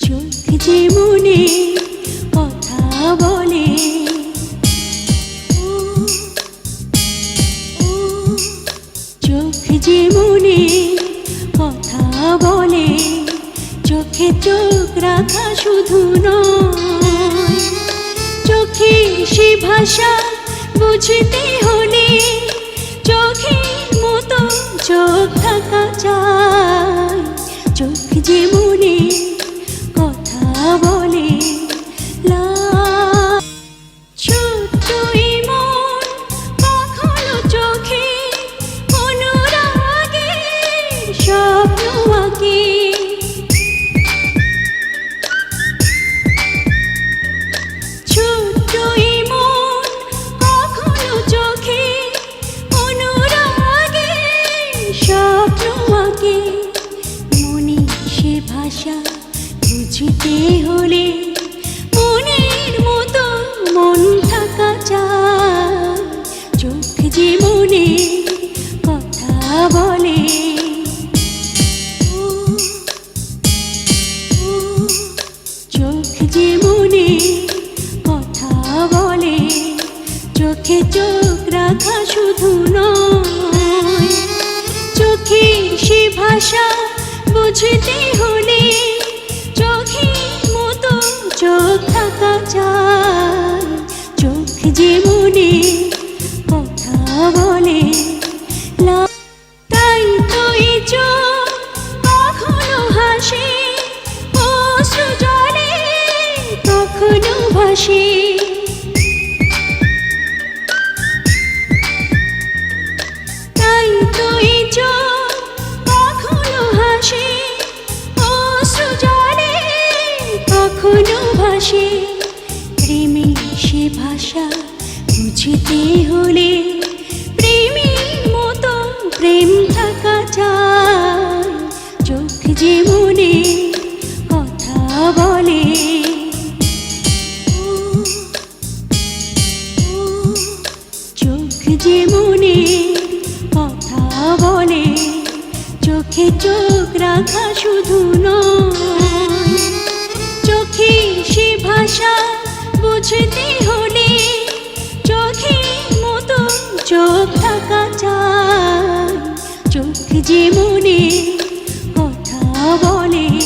চোখ যে কথা বলে। চোখ যে কথা বলে। চোখে চোখ রাখা শুধু নয়, চোখে সে ভাষা বুঝতে হলে চোখের মতো চোখ থাকা চাই। মনের মতো মন থাকা কথা বলে। চোখ কথা বলে। চোখে চোখ শুধু চোখে সে ভাষা বুঝতে যে মনে কথা বলে তাই তো এই চোখ কখনো হাসে কখনো ভাসে। তাই তো চোখ কখনো হাসে অশ্রু কখনো ভাসে। সে ভাষা, বুঝতে হলে প্রেমের মতো প্রেম থাকা চাই। চোখ যে মনে কথা বলে চোখ যে মনে কথা বলে, চোখে চোখ রাখা শুধু নয় যে মনে কথা বলে